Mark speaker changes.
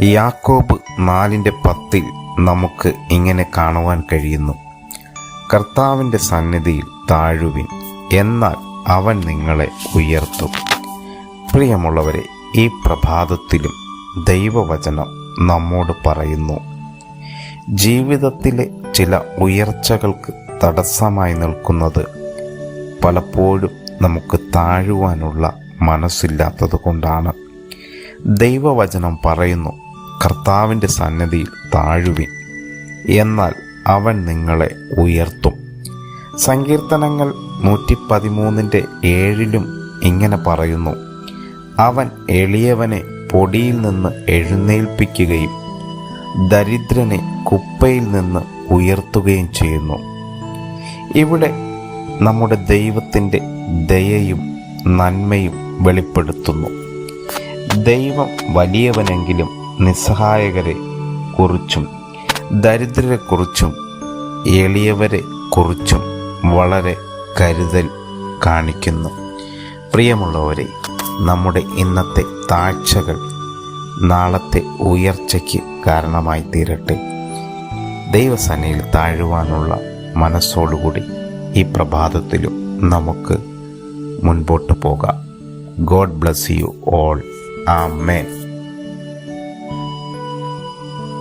Speaker 1: യാക്കോബ് നാലിന്റെ പത്തിൽ നമുക്ക് ഇങ്ങനെ കാണുവാൻ കഴിയുന്നു. കർത്താവിന്റെ സന്നിധിയിൽ താഴുവിൻ എന്നാൽ അവൻ നിങ്ങളെ ഉയർത്തും. പ്രിയമുള്ളവരെ ഈ പ്രഭാതത്തിലും ദൈവവചനം നമ്മോട് പറയുന്നു ജീവിതത്തിലെ ചില ഉയർച്ചകൾക്ക് തടസ്സമായി നിൽക്കുന്നത് പലപ്പോഴും നമുക്ക് താഴുവാനുള്ള മനസ്സില്ലാത്തത് കൊണ്ടാണ് ദൈവവചനം പറയുന്നു കർത്താവിന്റെ സന്നദ്ധിയിൽ താഴുവിൻ. എന്നാൽ അവൻ നിങ്ങളെ ഉയർത്തും. സങ്കീർത്തനങ്ങൾ നൂറ്റി പതിമൂന്നിന്റെ ഏഴിലും ഇങ്ങനെ പറയുന്നു. അവൻ എളിയവനെ പൊടിയിൽ നിന്ന് എഴുന്നേൽപ്പിക്കുകയും ദരിദ്രനെ കുപ്പയിൽ നിന്ന് ഉയർത്തുകയും ചെയ്യുന്നു. ഇവിടെ നമ്മുടെ ദൈവത്തിന്റെ ദയയും നന്മയും വെളിപ്പെടുത്തുന്നു. ദൈവം വലിയവനെങ്കിലും നിസ്സഹായകരെ കുറിച്ചും ദരിദ്രരെക്കുറിച്ചും എളിയവരെ കുറിച്ചും വളരെ കരുതൽ കാണിക്കുന്നു. പ്രിയമുള്ളവരെ നമ്മുടെ ഇന്നത്തെ താഴ്ചകൾ നാളത്തെ ഉയർച്ചയ്ക്ക് കാരണമായി തീരട്ടെ. ദൈവസനയിൽ താഴുവാനുള്ള മനസ്സോടുകൂടി ഈ പ്രഭാതത്തിലും നമുക്ക് മുൻപോട്ട് പോകാം. God bless you all. Amen